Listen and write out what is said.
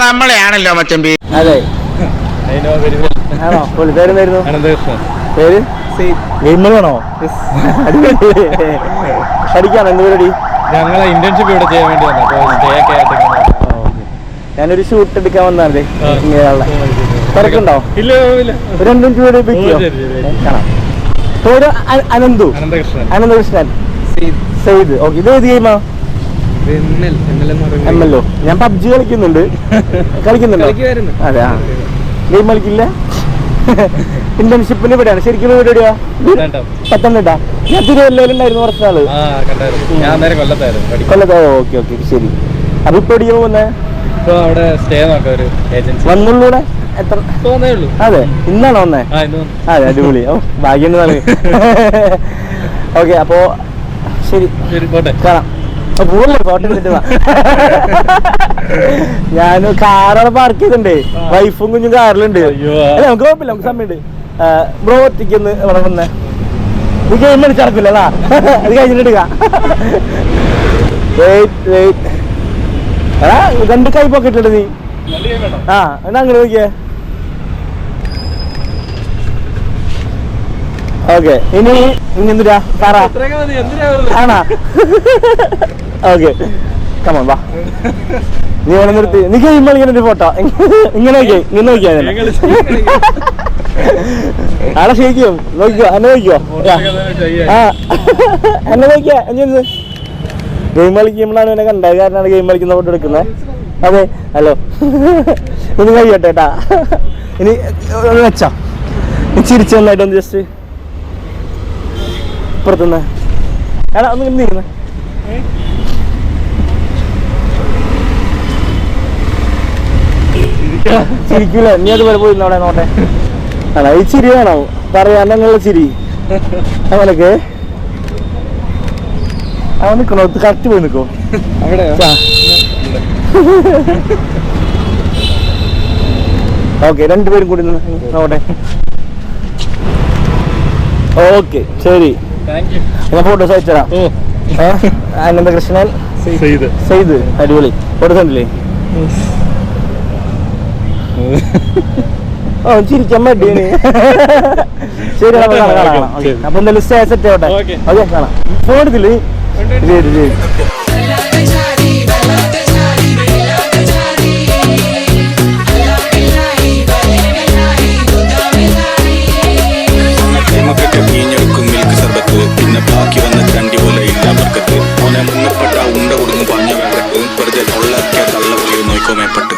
നമ്മളെയാണല്ലോ മച്ചമ്പി അതെ. ആണോ? പേര് പഠിക്കാണോ? എന്ത് പരിപാടി? ഇന്റേൺഷിപ്പ് ഇവിടെ ചെയ്യാൻ വേണ്ടി ഞാനൊരു ഷൂട്ട് എടുക്കാൻ. ഇങ്ങനെയുള്ള തിരക്കുണ്ടോ? ഇല്ല രണ്ടു പേര് അനന്തു. അനന്തകൃഷ്ണൻ അനന്തകൃഷ്ണൻ സെയ്ദ്. ഓക്കെ ഇത് ഏത് ഗെയിമാ എം എൽ ഒ ഞാൻ പബ്ജി കളിക്കുന്നുണ്ട്. കളിക്കുന്നുണ്ടോ. അതെ ആ ഗെയിം കളിക്കില്ല? ഇന്റേൺഷിപ്പിന് ഇവിടെയാണ്? ശരിക്കും വീട് എവിടെയാ. പത്തനംതിട്ട. ഞാൻ തിരുവല്ലയിലുണ്ടായിരുന്നു കുറച്ച് നാൾ ആ കണ്ടായിരുന്നു. ഞാൻ നേരെ കൊല്ലത്തായിരുന്നു പഠിക്കും കൊല്ലത്തോ ഓക്കെ ഓക്കെ ശരി. അപ്പൊ ഇപ്പൊ എവിടെയാ പോകുന്നേ? അവിടെ സ്റ്റേ ഒരു ഏജൻസി. വന്നുള്ളൂടെ? എത്ര? തോന്നേ ഉള്ളൂ. അതെ ഇന്നാണോ വന്നേ? ആ ഇന്ന് വന്നു. അതെ അടിപൊളി. ഓ ഭാഗ്യം ഓക്കെ അപ്പോ ശരി. ശരി പോട്ടെ. കാണാം. ഞാൻ കാറാണ് പാർക്ക് ചെയ്തിട്ടുണ്ട്. വൈഫും കുഞ്ഞും കാറിലുണ്ട്. അല്ല നമുക്ക് കുഴപ്പമില്ല നമുക്ക് സമയമുണ്ട്. ബ്രോ ഒറ്റയ്ക്കൊന്ന് ഇവിടെ വന്നേ. നീ ഗെയിം കളിച്ചടക്കില്ല അതാ. അത് കഴിഞ്ഞിട്ട് എടുക്കാം. വെയിറ്റ് വെയിറ്റ് എടാ രണ്ട് കൈ പൊക്കിട്ടു നീ. ആ എന്നാ അങ്ങനെ നോക്കിയേ. ഓക്കെ ഇനി ഇനി എന്തിനാ? പറ. ആണാ. ഓക്കെ കമോൺ വാ. നീ വേണം നിർത്തി. നീ ഗെയിം കളിക്കുന്ന ഫോട്ടോ ഇങ്ങനെ നോക്കിയേ ഇങ്ങനെ നോക്കിയാ. ആളെ ശരിക്കും നോക്കിക്കോ എന്നെ നോക്കിയോ ആ. എന്നെ നോക്കിയാ എന്ത് ഗെയിം കളിക്കുമ്പോഴാണ് എന്നെ കണ്ടത്. കാരണമാണ് ഗെയിം കളിക്കുന്ന ഫോട്ടോ എടുക്കുന്നത് അതെ ഹലോ ഇനി കഴിയട്ടെ കേട്ടാ ഇനി വെച്ചാ. ചിരിച്ചു നന്നായിട്ടൊന്ന് ജസ്റ്റ് പുറത്തുനിന്ന്. എടാ ഒന്ന് നീങ്ങുന്നെ. ചിരിക്കൂല. നീ അതുപോലെ പോയി അവിടെ നോട്ടെ. ആണോ ഈ ചിരി വേണോ. പറയാനുള്ള ചിരി. അവനൊക്കെ? അവൻ നിക്കണോ? കറക്റ്റ് പോയി നിക്കോ. ഓക്കെ രണ്ടുപേരും കൂടി നോട്ടെ. ഓക്കെ ശരി. ഞാൻ ഫോട്ടോസ്? അനന്തകൃഷ്ണൻ. സെയ്ത് അടിപൊളി. ഫോട്ടോസ് ഉണ്ടല്ലേ ഓ ചിരിക്കാൻ മടിയാണ് ശരി നമുക്ക് കാണാം, കാണാം. അപ്പൊ എന്തായാലും സ്റ്റേ സെറ്റ് ആവട്ടെ. ഓക്കേ. ഓക്കെ കാണാം. ഫോൺ എടുത്തില്ലേ? ശരി ശരി. ബാക്കി വന്ന ചണ്ടി പോലെ ഇല്ല ഓനെ മുങ്ങപ്പെട്ട ഉണ്ട കൊടുക്കും പഞ്ഞ വേണ്ടത്ത് വെറുതെ തൊള്ളക്കിയ തള്ള പോലെ നോക്കോ മേപ്പെട്ട്.